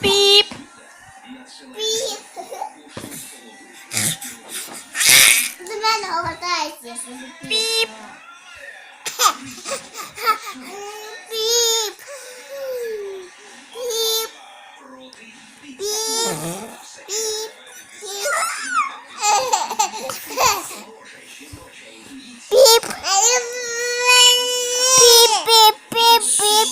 Піп. Піп. До. Піп. Піп. Піп. Піп.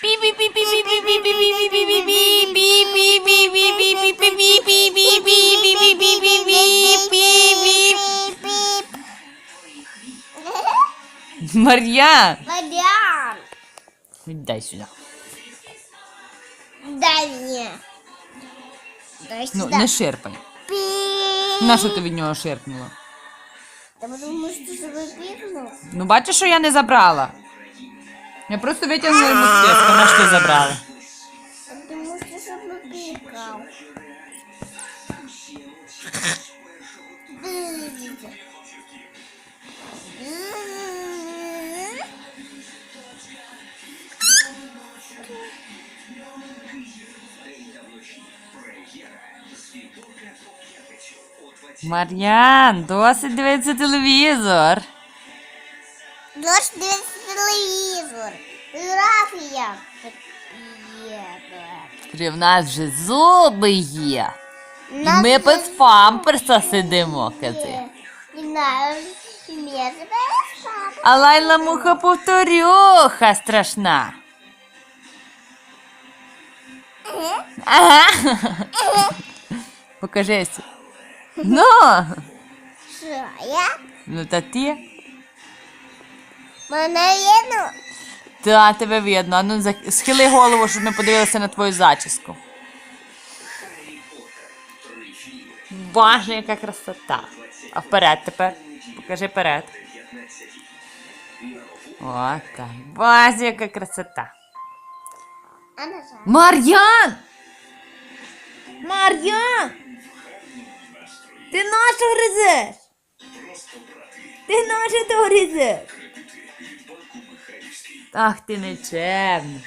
Піп. Піп, піп, піп, піп. Піп. Піп. Мар'ян. Маріан. Дай сюди. Дай мені. Дай Ну, сюди. не ширпай. Піп. На що ти від нього ширпнула? Та тому що ти пікнув. Ну бачиш, що я не забрала. Я просто витягнула йому списку, на що забрала. Пікав. Мар'ян, досить дивитися телевізор. Дощ дивиться телевізор. Фотографія. Є. При в нас вже зуби є. І ми без є памперса сидимо, розпав. А лайла муха повторюха страшна. Ага. Покажися. Ну, Що, я? ну та ти. Мене видно? Та тебе видно. А ну схили голову, щоб ми подивилися на твою зачіску. Боже, яка красота. А вперед тепер. Покажи вперед. О, так. Боже, яка красота. Мар'ян! Мар'ян! Ти нашу гризеш? Ти нашу то гризеш? Ах ти не чем.